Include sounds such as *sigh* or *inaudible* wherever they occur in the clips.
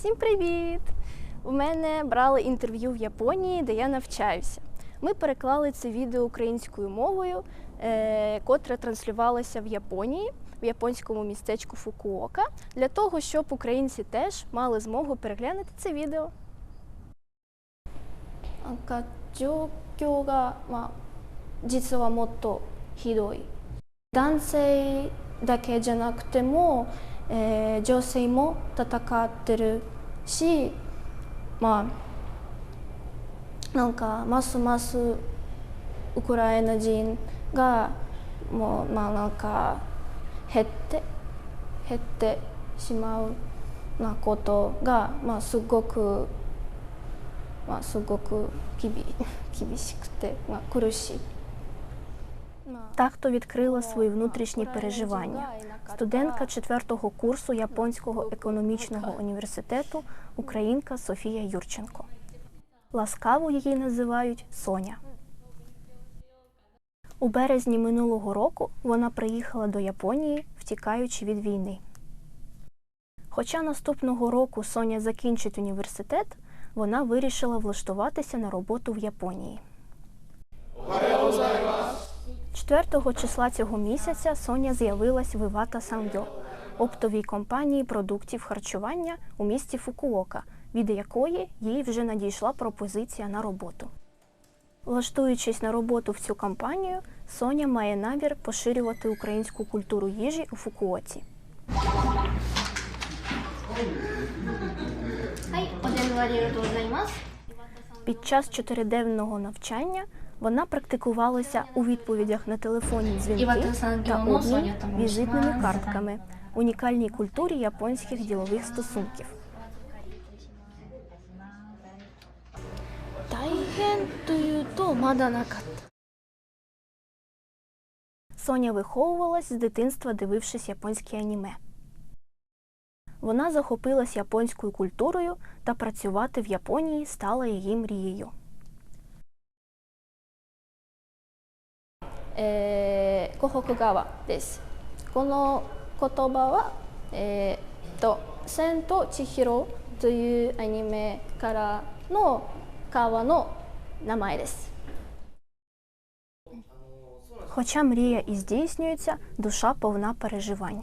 Всім привіт! У мене брали інтерв'ю в Японії, де я навчаюся. Ми переклали це відео українською мовою, е, котре транслювалося в Японії, в японському містечку Фукуока, для того, щоб українці теж мали змогу переглянути це відео. なんか状況が、まあ、実はもっとひどい男性だけじゃなくても、 えー女性も戦ってるしまあなんかますますウクライナ人がもうまあなんか減って減ってしまうなことが、まあ、すごくまあ、すごく厳 *laughs* 厳しくて、まあ、苦しい。Так то відкрила свої внутрішні переживання. Студентка четвертого курсу Японського економічного університету, українка Софія Юрченко. Ласкаво її називають Соня. У березні минулого року вона приїхала до Японії, втікаючи від війни. Хоча наступного року Соня закінчить університет, вона вирішила влаштуватися на роботу в Японії. 4 числа цього місяця Соня з'явилась в Івата Саньо, оптовій компанії продуктів харчування у місті Фукуока, від якої їй вже надійшла пропозиція на роботу. Влаштуючись на роботу в цю компанію, Соня має намір поширювати українську культуру їжі у Фукуоці. Під час чотириденного навчання вона практикувалася у відповідях на телефонні дзвінки та обмін візитними картками, унікальній культурі японських ділових стосунків. Соня виховувалась з дитинства, дивившись японське аніме. Вона захопилась японською культурою та працювати в Японії стала її мрією. えー、湖北川です。この言葉は、えー、と「千と千尋」というアニメからの川の名前です。Хоча мрія і здійснюється, душа повна переживань.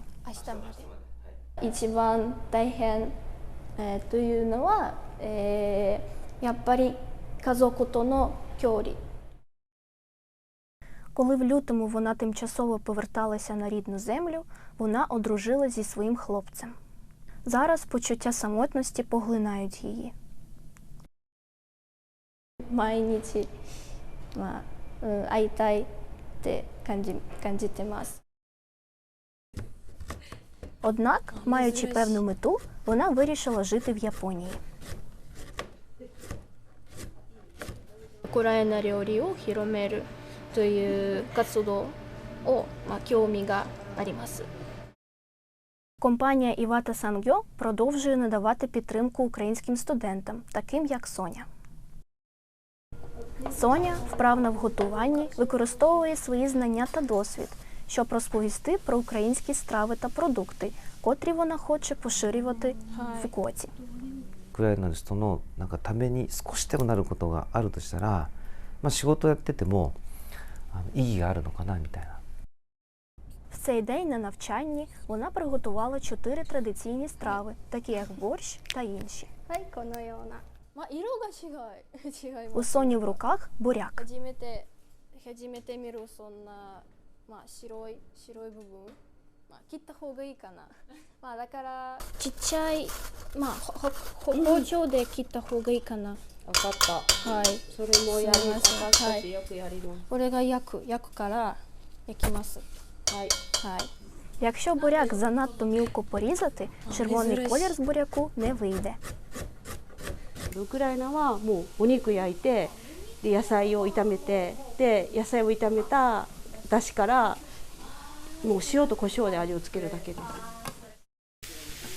一番大変、えーというのは、えーやっぱり家族との距離 Коли в лютому вона тимчасово поверталася на рідну землю, вона одружила зі своїм хлопцем. Зараз почуття самотності поглинають її. Майніці е, айтай те кандітемас. Однак, маючи певну мету, вона вирішила жити в Японії. Кураєна ріоріо хіромеру. という活動を、まあ、興味があります。Компанія Івата Сангьо продовжує надавати підтримку українським студентам, таким як Соня. Соня, вправна в готуванні, використовує свої знання та досвід, щоб розповісти про українські страви та продукти, котрі вона хоче поширювати в Фукуоці. ウクライナの人のなんかために少しでもなることがあるとしたら、まあ、仕事やってても あの意義があるのかなみたいな В цей день на навчанні вона приготувала чотири традиційні страви, такі як борщ та інші. はい、このような。まあ、色が違い、違い У ます。 Соні в руках буряк. 初めて、初めて見るそんな、まあ、白い、白い部分。 まあ、切った方がいいかな。*laughs* まあ、だから、ちっちゃい、まあ、ほ、ほ、ほ包丁で切った方がいいかな。分かった。はい。それもやりすいまます。せんはい私たちよくやります。これが焼く、焼くから、焼きます。はい。はい。 Якщо буряк занадто мілко порізати, червоний колір з буряку не вийде. ウクライナはもうお肉焼いて、で野菜を炒めて、で野菜を炒めた出汁から もう塩と胡椒で味をつけるだけです。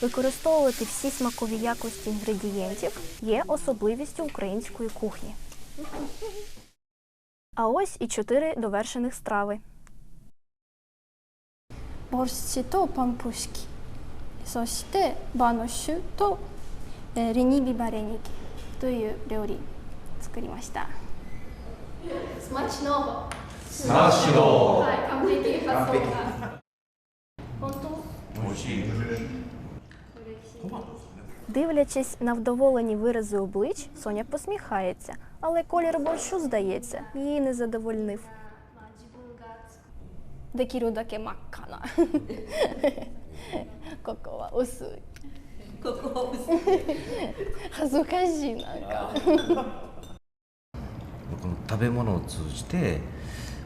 Використовувати всі смакові якості інгредієнтів є особливістю української кухні. А ось і чотири довершених страви. ボルシチとパンプシキ。そして、 Дивлячись на вдоволені вирази облич, Соня посміхається, але колір борщу, здається, її не задовольнив. できるだけ真っ赤な*laughs* ここは薄いここは薄い恥ずかしいなんかこの食べ物を通じて、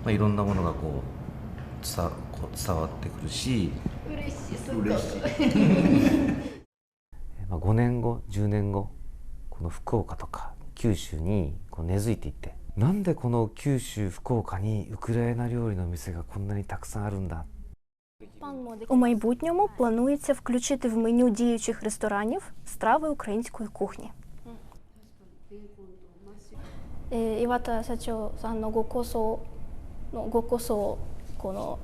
まあ、いろんなものがこう伝わこう伝わってくるし嬉しいすご くまあ、5年後10年後この福岡とか九州にこう根付いていってなんでこの九州福岡にウクライナ料理の店がこんなにたくさんあるんだ У майбутньому планується включити в меню діючих ресторанів страви української кухні. えー岩田社長さんのご構想のご構想この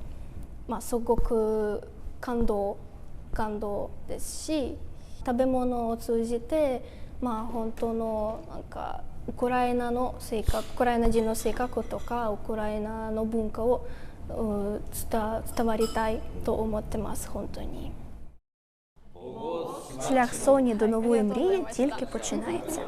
まあすごく感動感動ですし 食べ物を通じてまあ本当のなんかウクライナの性格ウクライナ人の性格とかウクライナの文化をう伝伝わりたいと思ってます本当に。 Шлях Соні до нової мрії тільки починається.